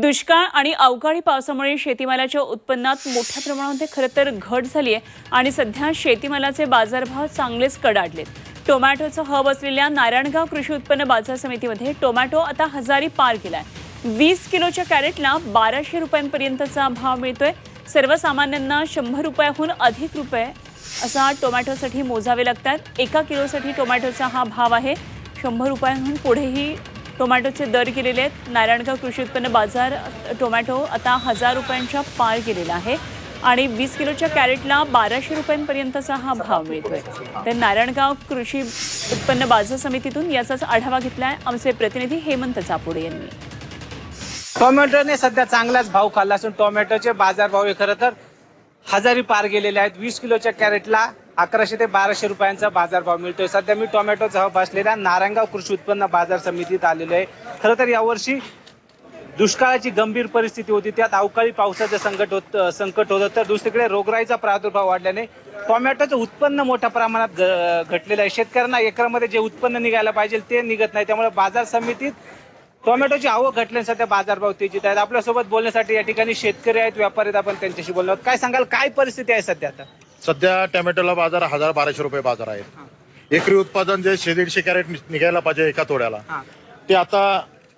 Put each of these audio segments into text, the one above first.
दुष्काळ आणि अवकाळी पावसामुळे शेतीमालाच्या उत्पन्नात मोठ्या प्रमाणामध्ये खरं तर घट झाली आहे आणि सध्या शेतीमालाचे बाजारभाव चांगलेच कडाडलेत. टोमॅटोचं हब असलेल्या नारायणगाव कृषी उत्पन्न बाजार समितीमध्ये टोमॅटो आता हजारी पार केलाय. वीस किलोच्या कॅरेटला बाराशे रुपयांपर्यंतचा भाव मिळतोय. सर्वसामान्यांना शंभर रुपयाहून अधिक रुपये असा टोमॅटोसाठी मोजावे लागतात. एका किलोसाठी टोमॅटोचा हा भाव आहे. शंभर रुपयांहून पुढेही टोमॅटोचे दर गेलेले आहेत. नारायणगाव कृषी उत्पन्न बाजार टोमॅटो आता हजार रुपयांच्या पार गेलेला आहे आणि वीस किलोच्या कॅरेटला बाराशे रुपयांपर्यंतचा हा भाव मिळतोय. तर नारायणगाव कृषी उत्पन्न बाजार समितीतून याचाच आढावा घेतलाय आमचे प्रतिनिधी हेमंत चापुडे यांनी. टोमॅटोने सध्या चांगलाच भाव खाल्ला असून टोमॅटोचे बाजार भाव हे खरं तर हजारी पार गेलेले आहेत. वीस किलोच्या कॅरेटला अकराशे ते बाराशे रुपयांचा बाजारभाव मिळतोय. सध्या मी टोमॅटोचा हब असलेल्या नारायणगाव कृषी उत्पन्न बाजार समितीत आलेलो आहे. खरं तर यावर्षी दुष्काळाची गंभीर परिस्थिती होती. त्यात अवकाळी पावसाचं संकट होत संकट होतं. तर दुसरीकडे रोगराईचा प्रादुर्भाव वाढल्याने टोमॅटोचं उत्पन्न मोठ्या प्रमाणात घटलेलं आहे. शेतकऱ्यांना एकरामध्ये जे उत्पन्न निघायला पाहिजे ते निघत नाही. त्यामुळे बाजार समितीत टोमॅटोची आवक घटल्याने सध्या बाजारभाव तेजीत आहेत. आपल्यासोबत बोलण्यासाठी या ठिकाणी शेतकरी आहेत. व्यापारी आहेत. आपण त्यांच्याशी बोललो आहोत. काय सांगाल? काय परिस्थिती आहे सध्या आता? सध्या टोमॅटोला बाजार हजार बाराशे रुपये बाजार आहे एकरी उत्पादन जे शे दीडशे कॅरेट निघायला पाहिजे एका तोड्याला. ते आता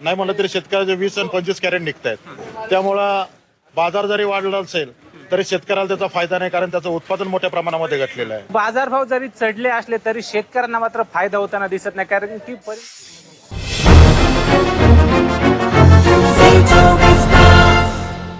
नाही म्हणलं तरी शेतकऱ्याचे वीस आणि पंचवीस कॅरेट निघत आहेत त्यामुळं बाजार जरी वाढला असेल तरी शेतकऱ्याला त्याचा फायदा नाही कारण त्याचं उत्पादन मोठ्या प्रमाणामध्ये घटलेलं आहे. बाजारभाव जरी चढले असले तरी शेतकऱ्यांना मात्र फायदा होताना दिसत नाही कारण की